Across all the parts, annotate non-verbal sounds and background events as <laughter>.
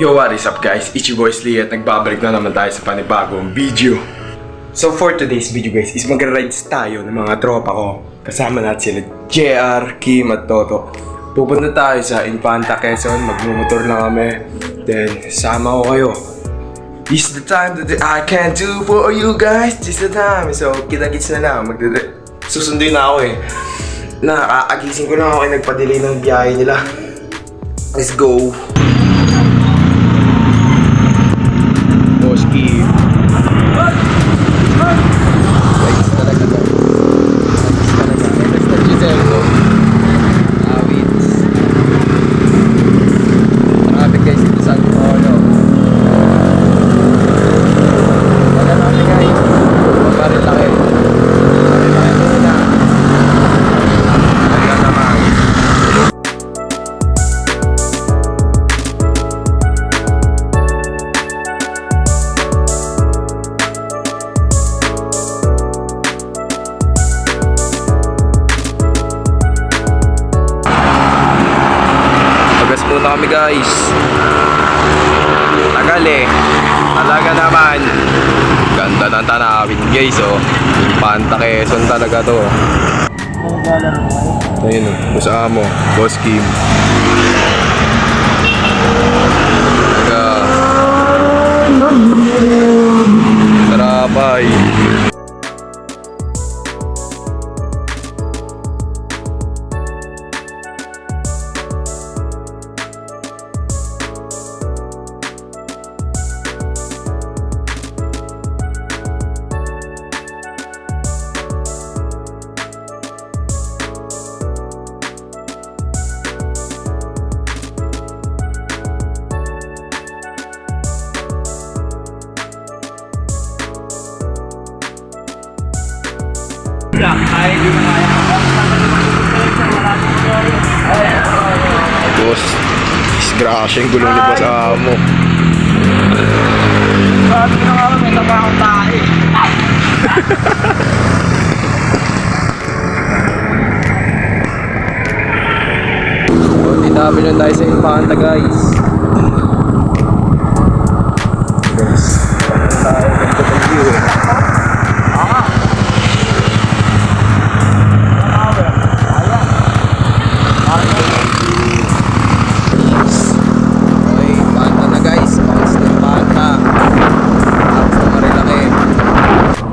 Yo, what is up guys? It's your boy Slee at nagbabalik na naman tayo sa panibagong video. So for today's video guys is magra-rides tayo ng mga tropa ko. Kasama natin sila JR, Kim at Toto. Pupunta tayo sa Infanta Quezon, magmumotor na kami. Then, sama ko kayo. This is the time that I can do for you guys. This is the time. So, kita-kits na lang. Magdede- Susunduin na ako eh. Nakaagising ko lang ako ay nagpa-delay ng biyahe nila. Let's go. Muna kami guys. Tagal eh. Talaga naman. Ganda ng tanawin guys oh. Panta Quezon talaga to. Ayun oh. Kasama mo. Boss Kim. Taga. Sarapay. Boss. Disgrasya yung gulong ni Boss Amo. Sabi ko nga may tabakong tayo. Dami na tayo sa Infanta. Guys,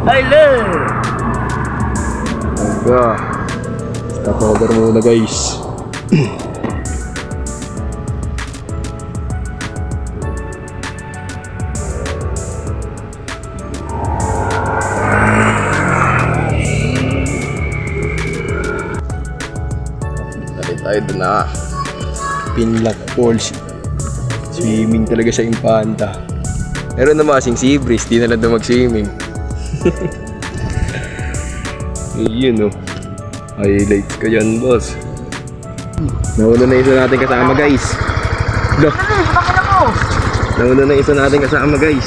Hello! Aga. Stop over muna guys. Tayo doon na. Pinlock Falls. Swimming talaga sa Impanta. Meron naman kasing sea breeze, di na lang doon mag-swimming. <laughs> Yun oh. Highlights ko yan, boss. Nauna na isa natin kasama, guys. Go. Nauna na isa natin kasama, guys.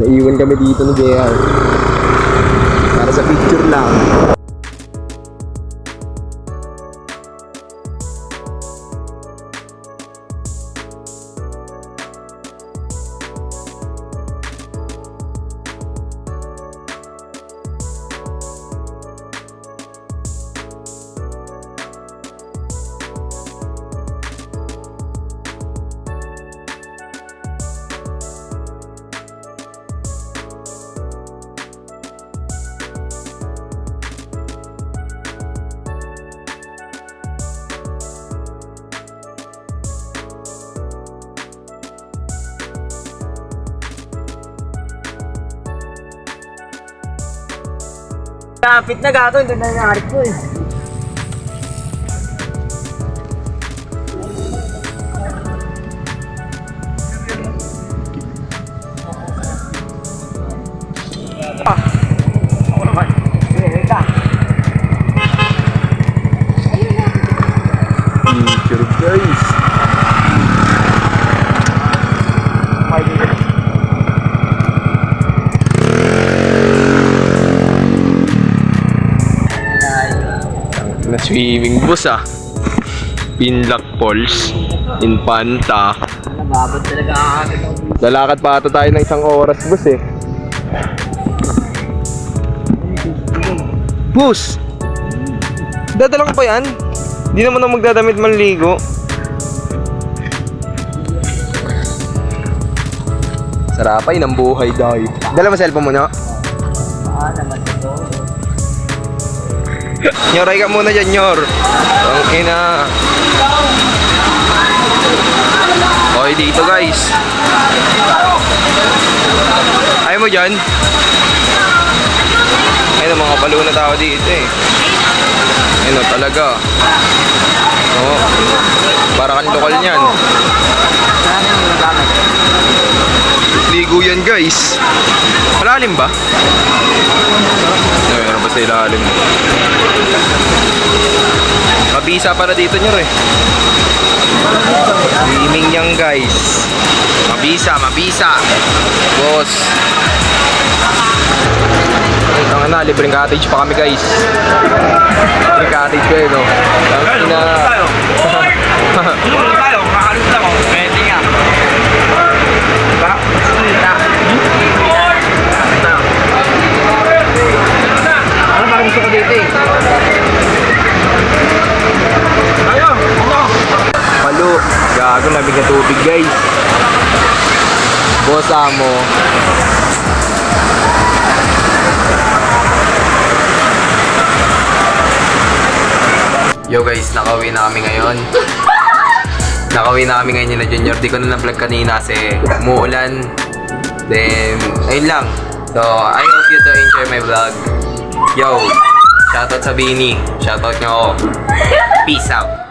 Naiwan kami dito ni JR. Para sa picture lang. Kapit na gato, hindi na nangyari ko eh. Swimming bus ah. Pinlock Falls. Infanta. Dapat talaga dito. Lalakad pa ata tayo ng isang oras, boss eh. Boss! Dadala pa yan? Hindi naman ako magdadamit manligo. Sarapay ng buhay dahil. Dala mo cellphone mo, no? Ah, naman ito. Nyoray ka muna dyan, Nyor. Ang ina. Okay, dito guys. Ayaw mo dyan? Ayun, mga balo na tao dito eh. Ayun, oh, talaga. Oo. Para kang lokal niyan. Ligo yan guys. Malalim ba? Sa ilalim? Mabisa para dito nyo eh. Swimming yan guys. Mabisa, mabisa. Boss. Ang na, libreng cottage pa kami guys. Libreng cottage ko eh, no? Ang ina. tayo, <laughs> kakalit ako. Pwede nga. Boss amo. Yo guys, nakauwi na kami ngayon. <laughs> Nakauwi na kami ngayon na Junior. Di ko na na-vlog kanina kasi umuulan. Then, ayun lang. So, I hope you to enjoy my vlog. Yo, shoutout sa Bini. Shoutout nyo ako. Peace out.